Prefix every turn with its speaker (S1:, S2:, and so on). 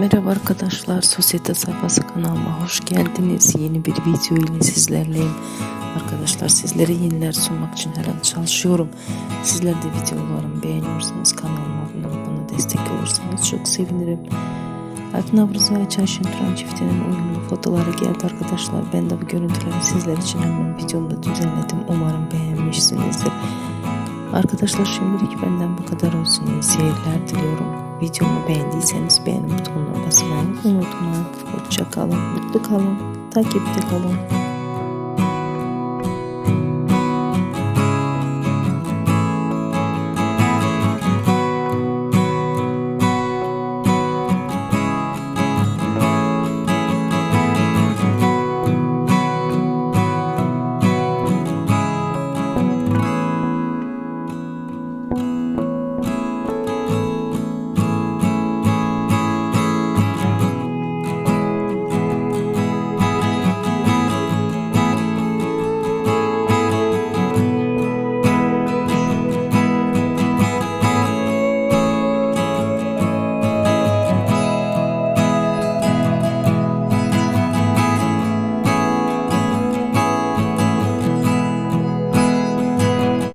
S1: Merhaba arkadaşlar, Sosyete Sayfası kanalıma hoş geldiniz. Yeni bir video ile sizlerleyim. Arkadaşlar sizlere yeniler sunmak için her an çalışıyorum. Sizler de videolarımı beğeniyorsanız kanalıma abone olup bana destek olursanız çok sevinirim. Alp Navruz ve Ayça Şenturan çiftinin uyumlu fotoğrafları geldi arkadaşlar. Ben de bu görüntüleri sizler için hemen videomda düzenledim. Umarım beğenmişsinizdir. Arkadaşlar şimdilik benden bu kadar olsun. İyi seyirler diliyorum. Videomu beğendiyseniz beğeni butonuna basmayı unutmayın. Hoşça kalın, mutlu kalın, takipte kalın.